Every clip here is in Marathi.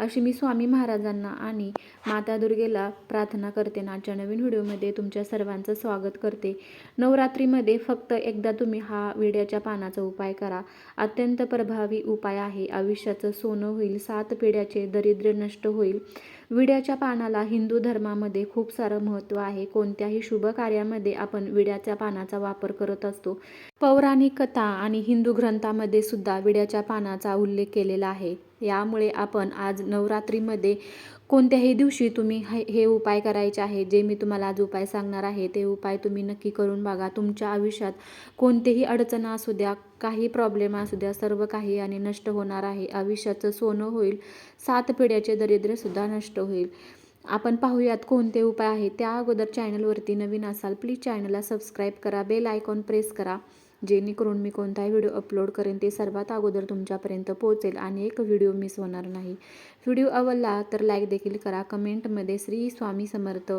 अशी मी स्वामी महाराजांना आणि माता दुर्गेला प्रार्थना करते ना. आजच्या नवीन व्हिडिओमध्ये तुमच्या सर्वांचं स्वागत करते. नवरात्रीमध्ये फक्त एकदा तुम्ही हा विड्याच्या पानाचा उपाय करा. अत्यंत प्रभावी उपाय आहे. आयुष्याचं सोनं होईल सात पिढ्याचे दरिद्र नष्ट होईल. विड्याच्या पानाला हिंदू धर्मामध्ये खूप सारं महत्त्व आहे. कोणत्याही शुभ कार्यामध्ये आपण विड्याच्या पानाचा वापर करत असतो. पौराणिक कथा आणि हिंदू ग्रंथामध्ये सुद्धा विड्याच्या पानाचा उल्लेख केलेला आहे. यामुळे आपण आज नवरात्रीमध्ये कोणत्याही दिवशी तुम्ही हे हे उपाय करायचे आहे जे मी तुम्हाला आज उपाय सांगणार आहे ते उपाय तुम्ही नक्की करून बघा. तुमच्या आयुष्यात कोणतेही अडचण असू द्या काही प्रॉब्लेम असू द्या सर्व काही आणि नष्ट होणार आहे. आयुष्याचं सोनं होईल सात पिढ्याचे दरिद्रसुद्धा नष्ट होईल. आपण पाहूयात कोणते उपाय आहेत. त्या अगोदर चॅनलवरती नवीन असाल प्लीज चॅनलला सबस्क्राईब करा बेल आयकॉन प्रेस करा. जेणेकरून मी कोणताही व्हिडिओ अपलोड करेन ते सर्वात अगोदर तुमच्यापर्यंत पोहोचेल आणि एक व्हिडिओ मिस होणार नाही. व्हिडिओ आवडला तर लाईक देखील करा. कमेंटमध्ये श्री स्वामी समर्थ.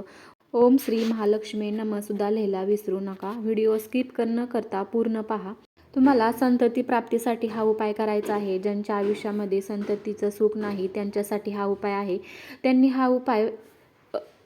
ओम श्री महालक्ष्मी नम सुद्धा लिहायला विसरू नका. व्हिडिओ स्किप न करता पूर्ण पहा. तुम्हाला संतती प्राप्तीसाठी हा उपाय करायचा आहे. ज्यांच्या आयुष्यामध्ये संततीचं सुख नाही त्यांच्यासाठी हा उपाय आहे. त्यांनी हा उपाय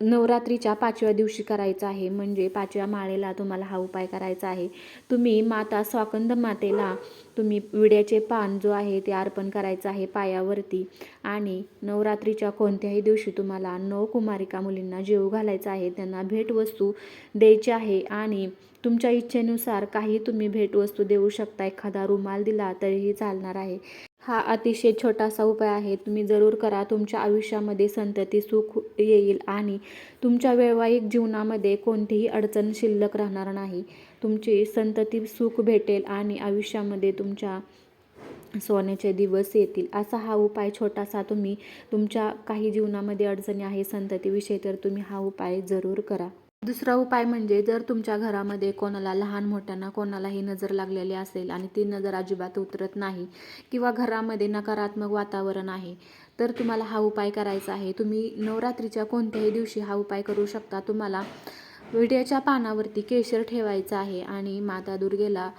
नवरात्रीच्या पाचव्या दिवशी करायचा आहे. म्हणजे पाचव्या माळेला तुम्हाला हा उपाय करायचा आहे. तुम्ही माता स्वाकंद मातेला तुम्ही विड्याचे पान जो आहे ते अर्पण करायचं आहे पायावरती. आणि नवरात्रीच्या कोणत्याही दिवशी तुम्हाला नऊ कुमारिका मुलींना जेव घालायचा आहे. त्यांना भेटवस्तू द्यायची आहे. आणि तुमच्या इच्छेनुसार काही तुम्ही भेटवस्तू देऊ शकता. एखादा रुमाल दिला तरीही चालणार आहे. हा अतिशय छोटासा उपाय आहे. तुम्ही जरूर करा. तुमच्या आयुष्यामध्ये संतती सुख येईल आणि तुमच्या वैवाहिक जीवनामध्ये कोणतीही अडचण शिल्लक राहणार नाही. तुमची संतती सुख भेटेल आणि आयुष्यामध्ये तुमच्या सोन्याचे दिवस येतील. असा हा उपाय छोटासा तुम्ही तुमच्या काही जीवनामध्ये अडचणी आहे संततीविषयी तर तुम्ही हा उपाय जरूर करा. दुसरा उपाय म्हणजे जर तुमच्या घरामध्ये कोणाला लहान मोठ्यांना कोणालाही नजर लागलेली असेल आणि ती नजर अजिबात उतरत नाही किंवा घरामध्ये नकारात्मक वातावरण आहे तर तुम्हाला हा उपाय करायचा आहे. तुम्ही नवरात्रीच्या कोणत्याही दिवशी हा उपाय करू शकता. तुम्हाला विड्याच्या पानावरती केशर ठेवायचं आहे आणि माता दुर्गेला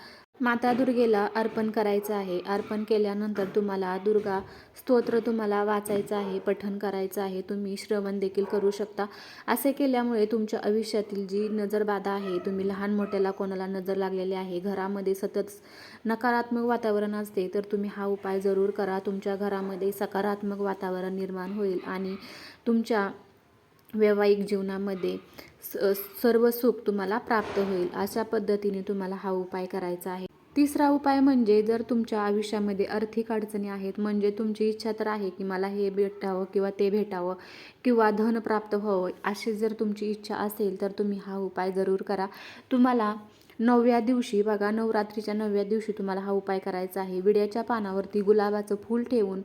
माता दुर्गेला अर्पण करायचं आहे. अर्पण केल्यानंतर तुम्हाला दुर्गा स्तोत्र तुम्हाला वाचायचं आहे पठण करायचं आहे. तुम्ही श्रवण देखील करू शकता. असे केल्यामुळे तुमच्या आयुष्यातील जी नजरबाधा आहे तुम्ही लहान मोठ्याला कोणाला नजर लागलेली आहे घरामध्ये सतत नकारात्मक वातावरण असते तर तुम्ही हा उपाय जरूर करा. तुमच्या घरामध्ये सकारात्मक वातावरण निर्माण होईल आणि तुमच्या वैवाहिक जीवनामध्ये स सर्व सुख तुम्हाला प्राप्त होईल. अशा पद्धतीने तुम्हाला हा उपाय करायचा आहे. तिसरा उपाय म्हणजे जर तुमच्या आयुष्यामध्ये आर्थिक अडचणी आहेत म्हणजे तुमची इच्छा तर आहे की मला हे भेटावं किंवा ते भेटावं किंवा धन प्राप्त व्हावं अशी जर तुमची इच्छा असेल तर तुम्ही हा उपाय जरूर करा. तुम्हाला नवव्या दिवशी बघा नवरात्रीच्या नवव्या दिवशी तुम्हाला हा उपाय करायचा आहे. विड्याच्या पानावरती गुलाबाचं फूल ठेवून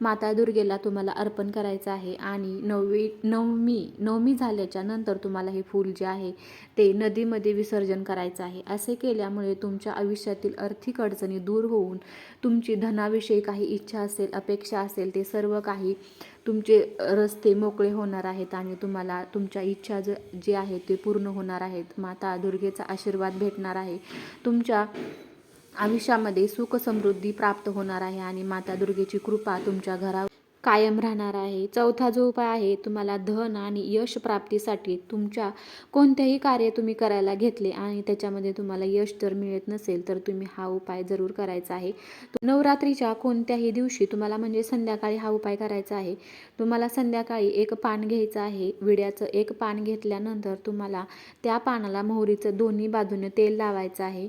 माता दुर्गेला तुम्हाला अर्पण करायचं आहे आणि नववी नवमी नवमी झाल्याच्यानंतर तुम्हाला हे फूल जे आहे ते नदीमध्ये विसर्जन करायचं आहे. असे केल्यामुळे तुमच्या आयुष्यातील आर्थिक अडचणी दूर होऊन तुमची धनाविषयी काही इच्छा असेल अपेक्षा असेल ते सर्व काही तुमचे रस्ते मोकळे होणार आहेत आणि तुम्हाला तुमच्या इच्छा ज जे आहेत ते पूर्ण होणार आहेत. माता दुर्गेचा आशीर्वाद भेटणार आहे. तुमच्या आयुष्यामध्ये सुख समृद्धी प्राप्त होणार आहे आणि माता दुर्गेची कृपा तुमच्या घरावर कायम राहणार आहे. चौथा जो उपाय आहे तुम्हाला धन आणि यश प्राप्तीसाठी तुमच्या कोणतेही कार्य तुम्ही करायला घेतले आणि त्याच्यामध्ये तुम्हाला यश जर मिळत नसेल तर तुम्ही हा उपाय जरूर करायचा आहे. नवरात्रीच्या कोणत्याही दिवशी तुम्हाला म्हणजे संध्याकाळी हा उपाय करायचा आहे. तुम्हाला संध्याकाळी एक पान घ्यायचं आहे. विड्याचं एक पान घेतल्यानंतर तुम्हाला त्या पानाला मोहरीचं दोन्ही बाजूने तेल लावायचं आहे.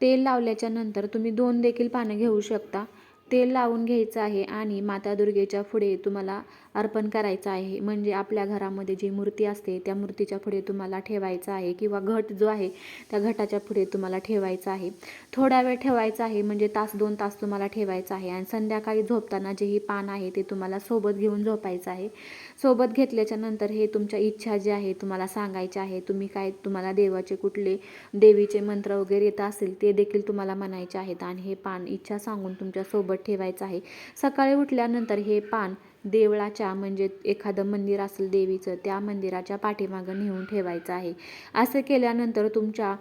तेल लावल्याच्या नंतर तुम्ही दोन देखील पानं घेऊ शकता. तेल लावून घ्यायचं आहे आणि माता दुर्गेच्या पुढे तुम्हाला अर्पण करायचं आहे. म्हणजे आपल्या घरामध्ये जी मूर्ती असते त्या मूर्तीच्या पुढे तुम्हाला ठेवायचं आहे किंवा घट जो आहे त्या घटाच्या पुढे तुम्हाला ठेवायचा आहे. थोडा वेळ ठेवायचा आहे म्हणजे तास दोन तास तुम्हाला ठेवायचं आहे आणि संध्याकाळी झोपताना जे ही पान आहे ते तुम्हाला सोबत घेऊन झोपायचं आहे. सोबत घेतल्याच्या नंतर हे तुमच्या इच्छा जी आहे तुम्हाला सांगायच्या आहे. तुम्ही काय तुम्हाला देवाचे कुठले देवीचे मंत्र वगैरे येत असेल ते देखील तुम्हाला म्हणायचे आहेत आणि हे पान इच्छा सांगून तुमच्यासोबत ठेवायचं आहे. सकाळी उठल्यानंतर हे पान देवळाच्या म्हणजे एखादं मंदिर असेल देवीचं त्या मंदिराच्या पाठीमागं नेऊन ठेवायचं आहे. असं केल्यानंतर तुमच्या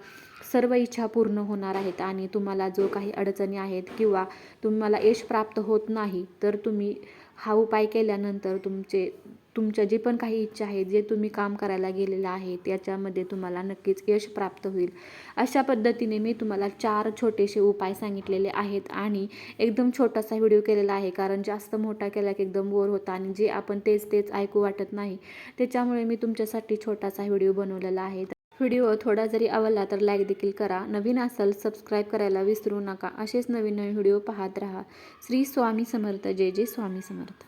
सर्व इच्छा पूर्ण होणार आहेत आणि तुम्हाला जो काही अडचणी आहेत किंवा तुम्हाला यश प्राप्त होत नाही तर तुम्ही हा उपाय केल्यानंतर तुमचे तुमच्या जे पण काही इच्छा आहेत जे तुम्ही काम करायला गेलेलं आहे त्याच्यामध्ये तुम्हाला नक्कीच यश प्राप्त होईल. अशा पद्धतीने मी तुम्हाला चार छोटेसे उपाय सांगितलेले आहेत आणि एकदम छोटासा व्हिडिओ केलेला आहे कारण जास्त मोठा केला की एकदम बोर होता आणि जे आपण तेच तेच ऐकू वाटत नाही त्याच्यामुळे मी तुमच्यासाठी छोटासा व्हिडिओ बनवलेला आहे. व्हिडिओ थोडा जरी आवडला तर लाईक देखील करा. नवीन असाल सबस्क्राईब करायला विसरू नका. असेच नवीन नवीन व्हिडिओ पाहत राहा. श्री स्वामी समर्थ. जय जय स्वामी समर्थ.